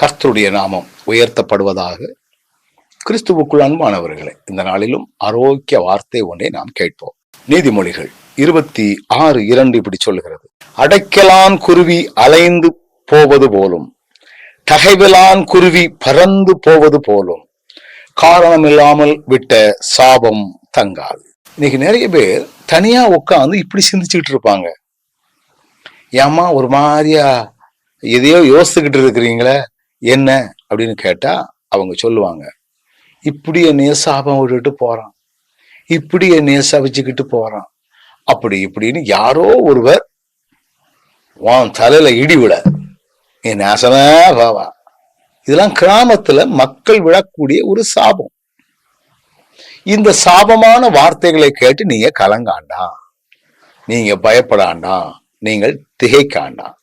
கர்த்தருடைய நாமம் உயர்த்தப்படுவதாக கிறிஸ்துவுக்குள் அன்பானவர்களே இந்த நாளிலும் ஆரோக்கிய வார்த்தை ஒன்றை நாம் கேட்போம். நீதிமொழிகள் இருபத்தி ஆறு இரண்டு இப்படி சொல்லுகிறது. அடைக்கலான் குருவி அலைந்து போவது போலும் தகைவிலான் குருவி பறந்து போவது போலும் காரணமில்லாமல் விட்ட சாபம் தங்காது. இன்னைக்கு நிறைய பேர் தனியா உட்காந்து இப்படி சிந்திச்சுக்கிட்டு இருப்பாங்க. ஏம்மா ஒரு மாதிரியா எதையோ யோசிச்சுக்கிட்டு இருக்கிறீங்களே என்ன அப்படின்னு கேட்டா அவங்க சொல்லுவாங்க இப்படி என்னைய சாபம் விட்டுட்டு போறான். இப்படி என்னைய சவிச்சுக்கிட்டு போறான். அப்படி இப்படின்னு யாரோ ஒருவர் உன் தலையில இடி விட நீ நேசமே வாவா இதெல்லாம் கிராமத்துல மக்கள் விழக்கூடிய ஒரு சாபம். இந்த சாபமான வார்த்தைகளை கேட்டு நீங்க கலங்காண்டாம். நீங்க பயப்படாண்டாம். நீங்கள் திகைக்காண்டாம்.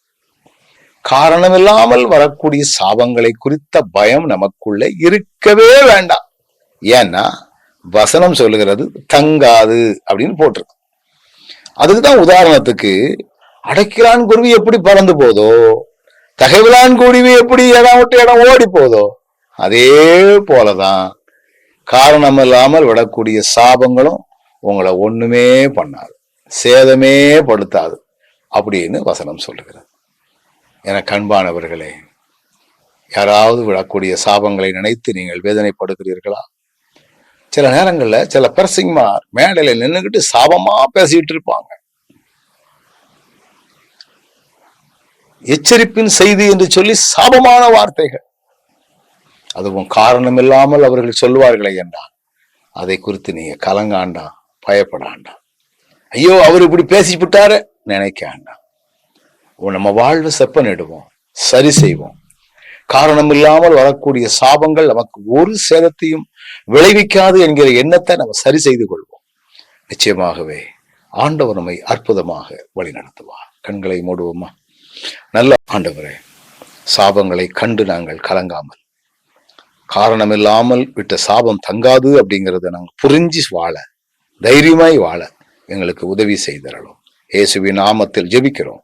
காரணமில்லாமல் வரக்கூடிய சாபங்களை குறித்த பயம் நமக்குள்ள இருக்கவே வேண்டாம். ஏன்னா வசனம் சொல்லுகிறது தங்காது அப்படின்னு போட்டிருக்கு. அதுக்கு தான் உதாரணத்துக்கு அடைக்கிறான் குருவி எப்படி பறந்து போதோ தகைவிலான் குருவி எப்படி இடம் விட்டு இடம் ஓடி போதோ அதே போலதான் காரணம் இல்லாமல் விடக்கூடிய சாபங்களும் உங்களை ஒண்ணுமே பண்ணாது சேதமே படுத்தாது அப்படின்னு வசனம் சொல்லுகிறது. என கண்பானவர்களே யாராவது விடக்கூடிய சாபங்களை நினைத்து நீங்கள் வேதனைப்படுகிறீர்களா? சில நேரங்களில் சில பிரசிங்மார் மேடையில் நின்றுக்கிட்டு சாபமா பேசிட்டு இருப்பாங்க. எச்சரிப்பின் செய்தி என்று சொல்லி சாபமான வார்த்தைகள். அதுவும் காரணம் இல்லாமல் அவர்கள் சொல்லுவார்களே என்றால் அதை குறித்து நீங்க கலங்காண்டா பயப்படாண்டா ஐயோ அவர் இப்படி பேசி விட்டாரு நினைக்காண்டா நம்ம வாழ்வு செப்பனிடுவோம் சரி செய்வோம். காரணம் இல்லாமல் வரக்கூடிய சாபங்கள் நமக்கு ஒரு சேதத்தையும் விளைவிக்காது என்கிற எண்ணத்தை நம்ம சரி செய்து கொள்வோம். நிச்சயமாகவே ஆண்டவர் நம்மை அற்புதமாக வழி நடத்துவார். கண்களை மூடுவோமா? நல்ல ஆண்டவரே சாபங்களை கண்டு நாங்கள் கலங்காமல் காரணமில்லாமல் விட்ட சாபம் தங்காது அப்படிங்கிறத நாங்கள் புரிஞ்சு வாழ தைரியமாய் வாழ எங்களுக்கு உதவி செய்தரலும் இயேசுவின் நாமத்தில் ஜெபிக்கிறோம்.